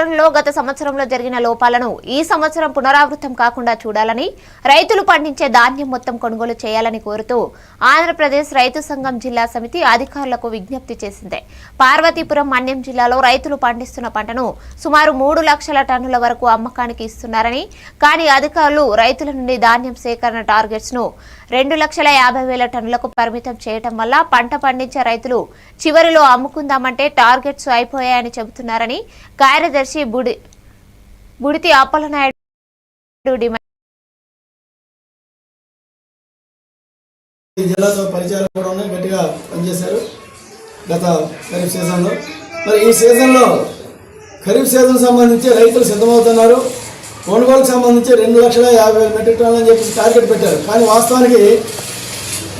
సేకరణలో గత సంవత్సరంలో జరిగిన లోపాలను ఈ సంవత్సరం పునరావృతం కాకుండా చూడాలని రైతులు పండించే ధాన్యం మొత్తం కొనుగోలు చేయాలని కోరుతూ ఆంధ్రప్రదేశ్ రైతు సంఘం జిల్లా సమితి అధికారులకు విజ్ఞప్తి చేసింది. పార్వతీపురం మన్యం జిల్లాలో రైతులు పండిస్తున్న పంటను సుమారు మూడు లక్షల టన్నుల వరకు అమ్మకానికి ఇస్తున్నారని కానీ అధికారులు రైతుల నుండి ధాన్యం సేకరణ టార్గెట్స్ను రెండు లక్షల యాభై వేల టన్నులకు పరిమితం చేయటం వల్ల పంట పండించే రైతులు చివరిలో అమ్ముకుందామంటే టార్గెట్స్ అయిపోయాయని చెబుతున్నారని కార్యదర్శి బుడి బుడితి అప్పలనాయుడు డిమాండ్. జిల్లాతో పరిచయాలు కూడా ఉన్నాయి గట్టిగా పనిచేశారు గత ఖరీఫ్ సీజన్లో. మరి ఈ సీజన్లో ఖరీఫ్ సీజన్ సంబంధించి రైతులు సిద్ధమవుతున్నారు. కొనుగోలుకు సంబంధించి రెండు లక్షల యాభై వేల మెట్రిక్ టన్నులు అని చెప్పి టార్గెట్ పెట్టారు. కానీ వాస్తవానికి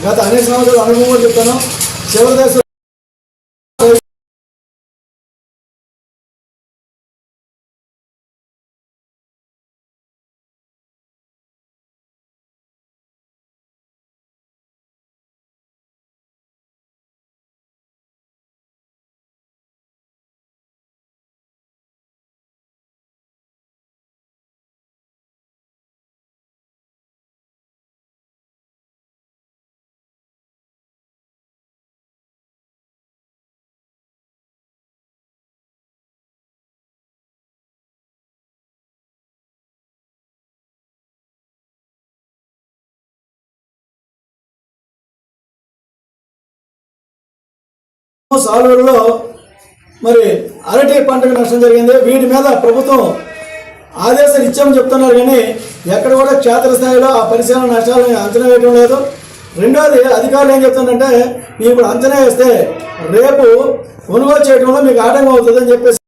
గత అనేక సంవత్సరాలు అనుభవం చెప్తాను చివరి దశ సాలూరులో మరి అరటి పంటకు నష్టం జరిగింది. వీటి మీద ప్రభుత్వం ఆదేశాలు ఇచ్చామని చెప్తున్నారు కానీ ఎక్కడ కూడా క్షేత్రస్థాయిలో ఆ పరిశీలన నష్టాలను అంచనా వేయడం లేదు. రెండోది అధికారులు ఏం చెప్తుందంటే మీరు ఇప్పుడు అంచనా వేస్తే రేపు కొనుగోలు చేయడంలో మీకు ఆటంకం అవుతుందని చెప్పేసి